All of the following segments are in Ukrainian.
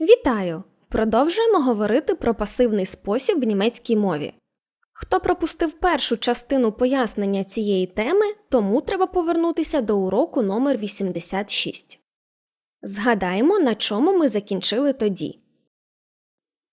Вітаю! Продовжуємо говорити про пасивний спосіб в німецькій мові. Хто пропустив першу частину пояснення цієї теми, тому треба повернутися до уроку номер 86. Згадаємо, на чому ми закінчили тоді.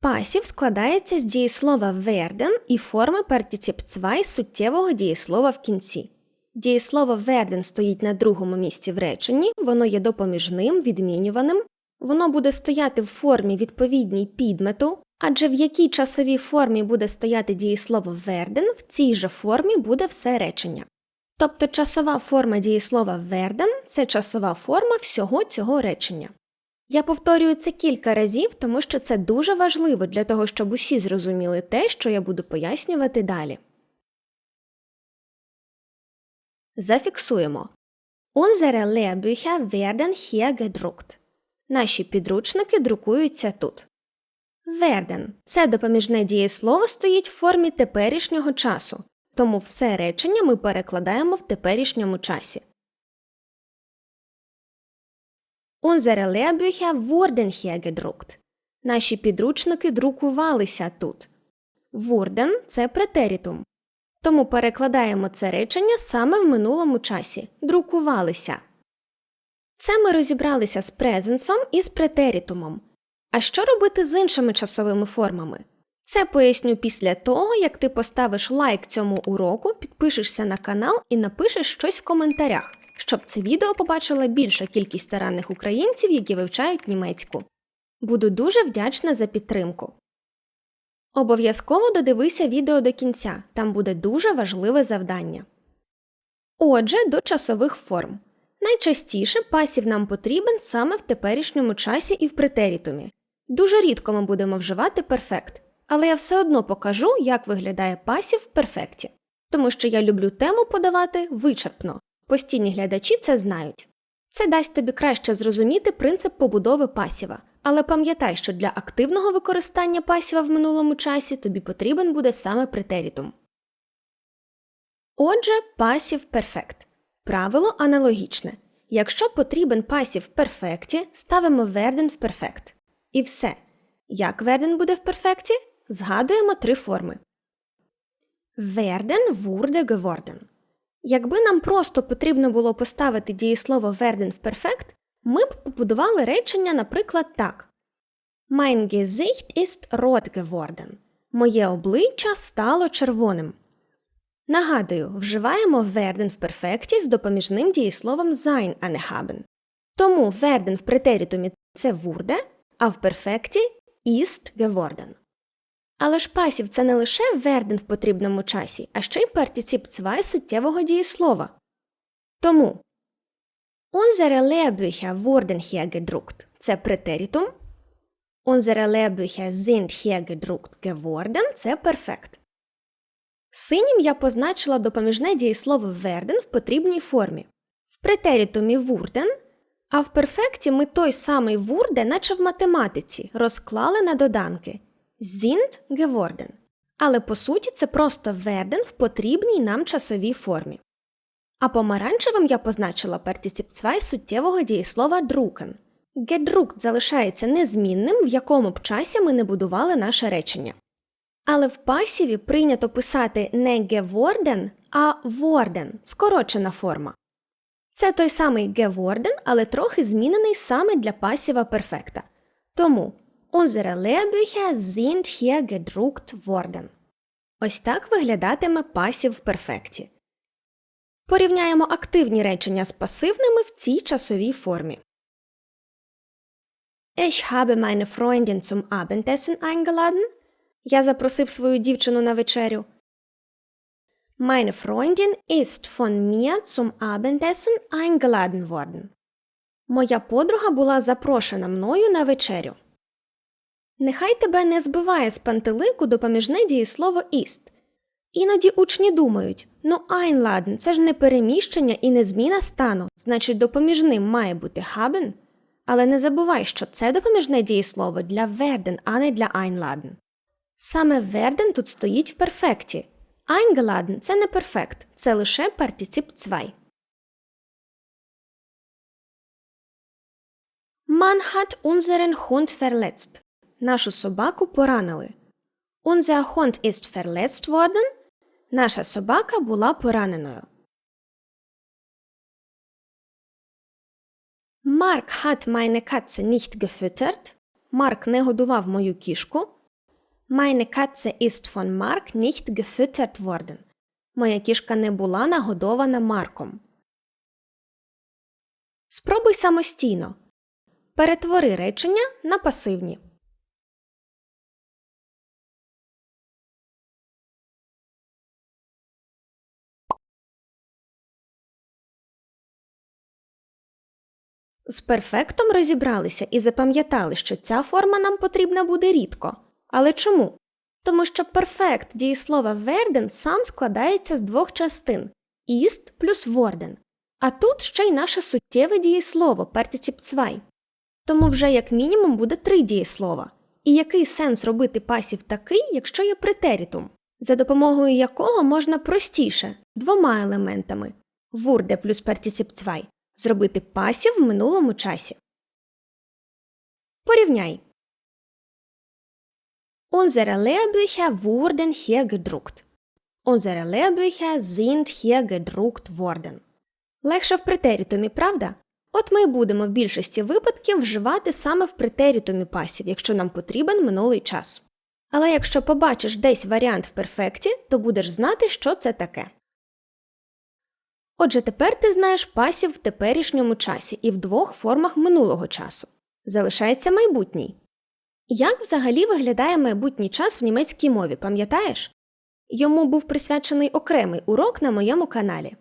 Пасів складається з дієслова werden і форми партицip 2 суттєвого дієслова в кінці. Дієслово werden стоїть на другому місці в реченні, воно є допоміжним, відмінюваним, воно буде стояти в формі відповідній підмету, адже в якій часовій формі буде стояти дієслово werden, в цій же формі буде все речення. Тобто часова форма дієслова werden – це часова форма всього цього речення. Я повторюю це кілька разів, тому що це дуже важливо для того, щоб усі зрозуміли те, що я буду пояснювати далі. Зафіксуємо. Unsere Lehrbücher werden hier gedruckt. Наші підручники друкуються тут. Werden – це допоміжне дієслово стоїть в формі теперішнього часу, тому все речення ми перекладаємо в теперішньому часі. Unsere Lehrbücher wurden hier gedruckt. Наші підручники друкувалися тут. Wurden – це претерітум. Тому перекладаємо це речення саме в минулому часі друкувалися. Це ми розібралися з презенсом і з претерітумом. А що робити з іншими часовими формами? Це поясню після того, як ти поставиш лайк цьому уроку, підпишешся на канал і напишеш щось в коментарях, щоб це відео побачила більша кількість старанних українців, які вивчають німецьку. Буду дуже вдячна за підтримку. Обов'язково додивися відео до кінця, там буде дуже важливе завдання. Отже, до часових форм. Найчастіше пасів нам потрібен саме в теперішньому часі і в претерітумі. Дуже рідко ми будемо вживати перфект, але я все одно покажу, як виглядає пасів в перфекті, тому що я люблю тему подавати вичерпно. Постійні глядачі це знають. Це дасть тобі краще зрозуміти принцип побудови пасіва, але пам'ятай, що для активного використання пасіва в минулому часі тобі потрібен буде саме претерітум. Отже, пасів перфект. Правило аналогічне. Якщо потрібен пасів в перфекті, ставимо werden в перфект. І все. Як werden буде в перфекті? Згадуємо три форми. Werden wurde geworden. Якби нам просто потрібно було поставити дієслово werden в перфект, ми б побудували речення, наприклад, так. Mein Gesicht ist rot geworden. Моє обличчя стало червоним. Нагадую, вживаємо werden в перфекті з допоміжним дієсловом sein, а не haben. Тому werden в претерітумі це wurde, а в перфекті ist geworden. Але ж пасів це не лише werden в потрібному часі, а ще й партицip 2 суттєвого дієслова. Тому Unsere Lehrbücher wurden hier gedruckt – це претерітум. Unsere Lehrbücher sind hier gedruckt geworden – це перфект. Синім я позначила допоміжне дієслово werden в потрібній формі. В претерітумі wurden, а в перфекті ми той самий wurde, наче в математиці, розклали на доданки sind geworden. Але по суті це просто werden в потрібній нам часовій формі. А помаранчевим я позначила партицip 2 суттєвого дієслова drucken. Gedruckt залишається незмінним, в якому б часі ми не будували наше речення. Але в пасіві прийнято писати не geworden, а worden – скорочена форма. Це той самий geworden, але трохи змінений саме для пасіва перфекта. Тому unsere Lehrbücher sind hier gedruckt worden. Ось так виглядатиме пасів в перфекті. Порівняємо активні речення з пасивними в цій часовій формі. Ich habe meine Freundin zum Abendessen eingeladen. Я запросив свою дівчину на вечерю. Meine Freundin ist von mir zum Abendessen eingeladen worden. Моя подруга була запрошена мною на вечерю. Нехай тебе не збиває з пантелику допоміжне дієслово іст. Іноді учні думають ну einladen – це ж не переміщення і не зміна стану, значить допоміжним має бути haben. Але не забувай, що це допоміжне дієслово для werden, а не для einladen. Саме werden тут стоїть в перфекті. Eingeladen – це не перфект, це лише партицip 2. Man hat unseren Hund verletzt. Нашу собаку поранили. Unser Hund ist verletzt worden. Наша собака була пораненою. Mark hat meine Katze nicht gefüttert. Марк не годував мою кішку. Meine Katze ist von Mark nicht gefüttert worden. Моя кішка не була нагодована Марком. Спробуй самостійно. Перетвори речення на пасивні. З перфектом розібралися і запам'ятали, що ця форма нам потрібна буде рідко. Але чому? Тому що перфект дієслова werden сам складається з двох частин ist плюс worden. А тут ще й наше суттєве дієслово partizip 2. Тому вже як мінімум буде три дієслова. І який сенс робити пасів такий, якщо є претерітум, за допомогою якого можна простіше двома елементами wurde плюс partizip 2 зробити пасів в минулому часі. Порівняй. Unsere Lehrbücher wurden hier gedruckt. Unsere Lehrbücher sind hier gedruckt worden. Легше в претерітумі, правда? От ми будемо в більшості випадків вживати саме в претерітумі пасів, якщо нам потрібен минулий час. Але якщо побачиш десь варіант в перфекті, то будеш знати, що це таке. Отже, тепер ти знаєш пасів в теперішньому часі і в двох формах минулого часу. Залишається майбутній. Як взагалі виглядає майбутній час в німецькій мові, пам'ятаєш? Йому був присвячений окремий урок на моєму каналі.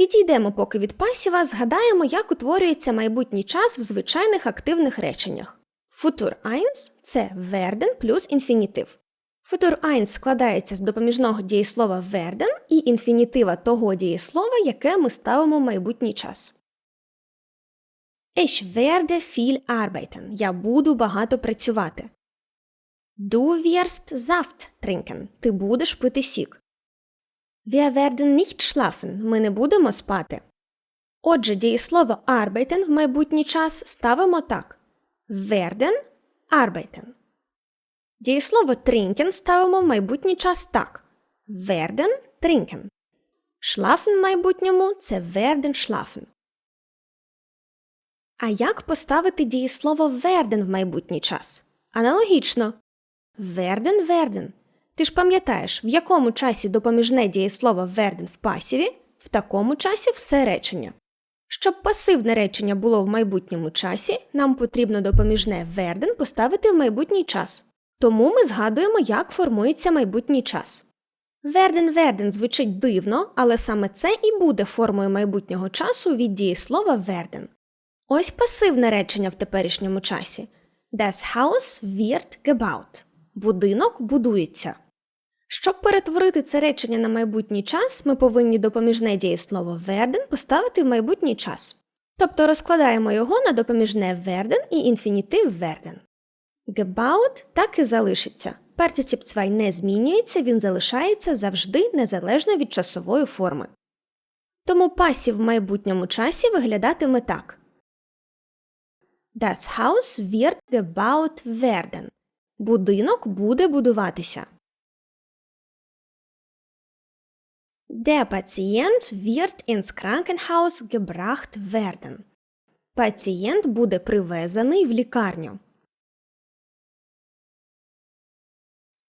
Відійдемо поки від пасіва, згадаємо, як утворюється майбутній час в звичайних активних реченнях. Futur 1 – це werden плюс інфінітив. Futur 1 складається з допоміжного дієслова werden і інфінітива того дієслова, яке ми ставимо в майбутній час. Ich werde viel arbeiten. Я буду багато працювати. Du wirst Saft trinken. Ти будеш пити сік. Wir werden nicht schlafen. Ми не будемо спати. Отже, дієслово arbeiten в майбутній час ставимо так. Werden arbeiten. Дієслово trinken ставимо в майбутній час так. Werden trinken. Schlafen в майбутньому це werden schlafen. А як поставити дієслово werden в майбутній час? Аналогічно. Werden werden. Ти ж пам'ятаєш, в якому часі допоміжне дієслово werden в пасіві, в такому часі все речення. Щоб пасивне речення було в майбутньому часі, нам потрібно допоміжне werden поставити в майбутній час. Тому ми згадуємо, як формується майбутній час. Werden werden звучить дивно, але саме це і буде формою майбутнього часу від дієслова werden. Ось пасивне речення в теперішньому часі. Das Haus wird gebaut. Будинок будується. Щоб перетворити це речення на майбутній час, ми повинні допоміжне дієслово werden поставити в майбутній час. Тобто розкладаємо його на допоміжне werden і інфінітив werden. Gebaut так і залишиться. Партиціп 2 не змінюється, він залишається завжди незалежно від часової форми. Тому пасів в майбутньому часі виглядатиме так. Das Haus wird gebaut werden. Будинок буде будуватися. Der Patient wird ins Krankenhaus gebracht werden. Пацієнт буде привезений в лікарню.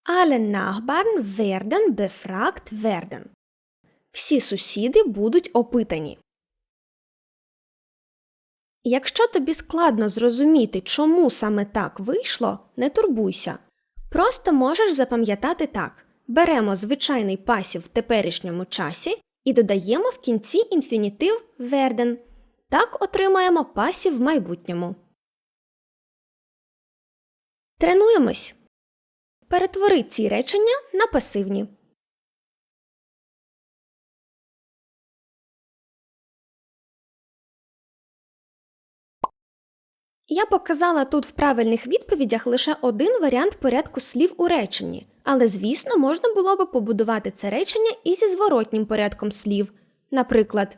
Alle Nachbarn werden befragt werden. Всі сусіди будуть опитані. Якщо тобі складно зрозуміти, чому саме так вийшло, не турбуйся. Просто можеш запам'ятати так: беремо звичайний пасів в теперішньому часі і додаємо в кінці інфінітив werden. Так отримаємо пасів в майбутньому. Тренуємось. Перетвори ці речення на пасивні. Я показала тут в правильних відповідях лише один варіант порядку слів у реченні, але, звісно, можна було би побудувати це речення і зі зворотнім порядком слів. Наприклад,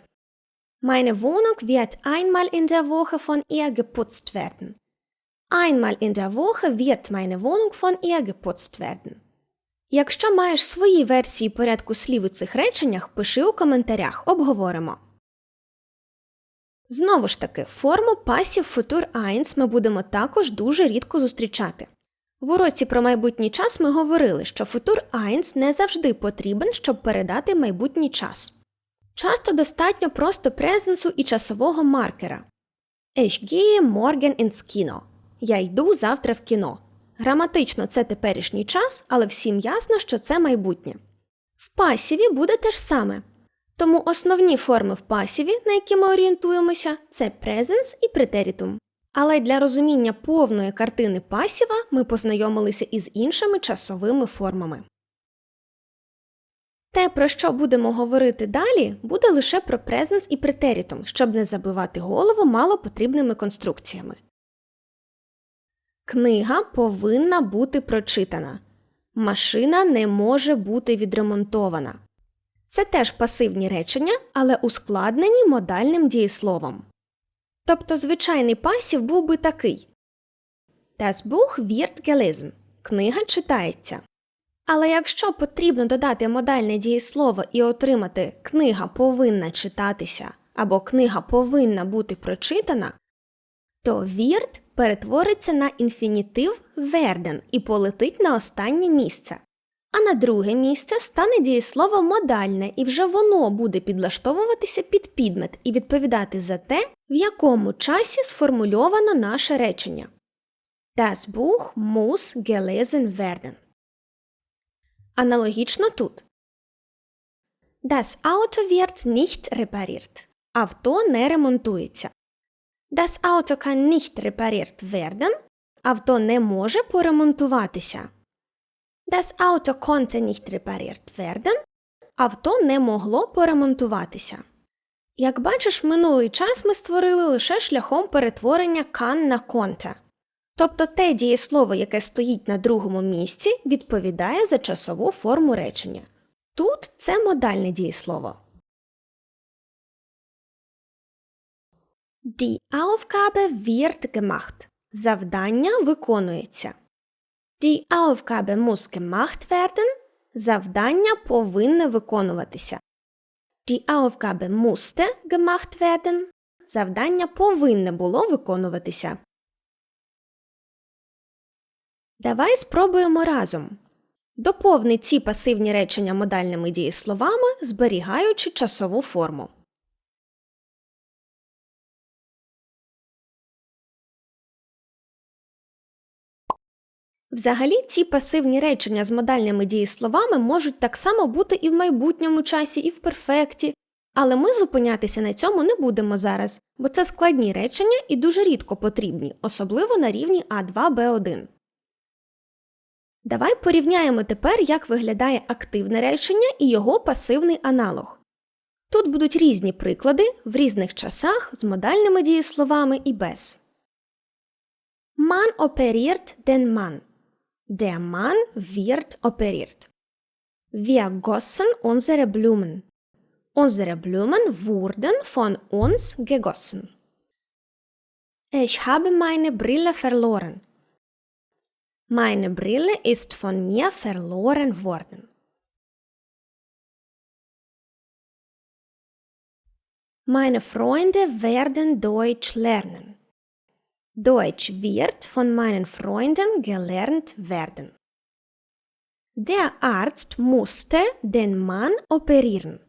Meine Wohnung wird einmal in der Woche von ihr geputzt werden. Einmal in der Woche wird meine Wohnung von ihr geputzt werden. Якщо маєш свої версії порядку слів у цих реченнях, пиши у коментарях, обговоримо. Знову ж таки, форму Passive Futur 1 ми будемо також дуже рідко зустрічати. В уроці про майбутній час ми говорили, що Futur 1 не завжди потрібен, щоб передати майбутній час. Часто достатньо просто презенсу і часового маркера. Ich gehe morgen ins. Я йду завтра в кіно. Граматично це теперішній час, але всім ясно, що це майбутнє. В пасіві буде те ж саме. Тому основні форми в пасіві, на які ми орієнтуємося, це presens і претерітум. Але для розуміння повної картини пасіва ми познайомилися із іншими часовими формами. Те, про що будемо говорити далі, буде лише про презенс і претерітум, щоб не забивати голову малопотрібними конструкціями. Книга повинна бути прочитана. Машина не може бути відремонтована. Це теж пасивні речення, але ускладнені модальним дієсловом. Тобто звичайний пасів був би такий Das Buch wird gelesen. Книга читається. Але якщо потрібно додати модальне дієслово і отримати книга повинна читатися або книга повинна бути прочитана, то wird перетвориться на інфінітив werden і полетить на останнє місце. А на друге місце стане дієслово модальне, і вже воно буде підлаштовуватися під підмет і відповідати за те, в якому часі сформульовано наше речення. Das Buch muss gelesen werden. Аналогічно тут. Das Auto wird nicht repariert. Авто не ремонтується. Das Auto kann nicht repariert werden. Авто не може поремонтуватися. Das Auto konnte nicht repariert werden. Авто не могло поремонтуватися. Як бачиш, минулий час ми створили лише шляхом перетворення can на konnte. Тобто те дієслово, яке стоїть на другому місці, відповідає за часову форму речення. Тут це модальне дієслово. Die Aufgabe wird gemacht. Завдання виконується. Die Aufgabe muss gemacht werden. Завдання повинне виконуватися. Die Aufgabe musste gemacht werden. Завдання повинне було виконуватися. Давай спробуємо разом. Доповни ці пасивні речення модальними дієсловами, зберігаючи часову форму. Взагалі, ці пасивні речення з модальними дієсловами можуть так само бути і в майбутньому часі, і в перфекті, але ми зупинятися на цьому не будемо зараз, бо це складні речення і дуже рідко потрібні, особливо на рівні А2Б1. Давай порівняємо тепер, як виглядає активне речення і його пасивний аналог. Тут будуть різні приклади в різних часах з модальними дієсловами і без. Man operiert den Mann. Der Mann wird operiert. Wir gossen unsere Blumen. Unsere Blumen wurden von uns gegossen. Ich habe meine Brille verloren. Meine Brille ist von mir verloren worden. Meine Freunde werden Deutsch lernen. Deutsch wird von meinen Freunden gelernt werden. Der Arzt musste den Mann operieren.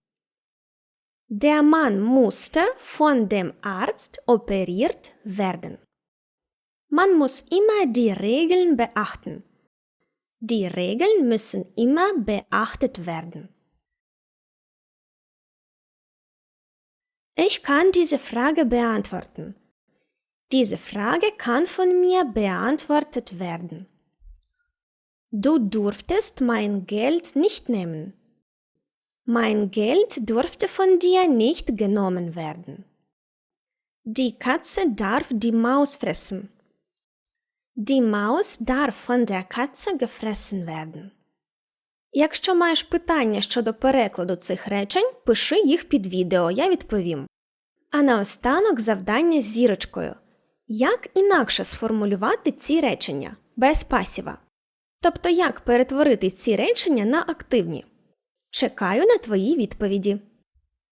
Der Mann musste von dem Arzt operiert werden. Man muss immer die Regeln beachten. Die Regeln müssen immer beachtet werden. Ich kann diese Frage beantworten. Diese Frage kann von mir beantwortet werden. Du durftest mein Geld nicht nehmen. Mein Geld durfte von dir nicht genommen werden. Die Katze darf die Maus fressen. Die Maus darf von der Katze gefressen werden. Якщо маєш питання щодо перекладу цих речень, пиши їх під відео, я відповім. А наостанок завдання з зірочкою. Як інакше сформулювати ці речення без пасіва? Тобто як перетворити ці речення на активні? Чекаю на твої відповіді.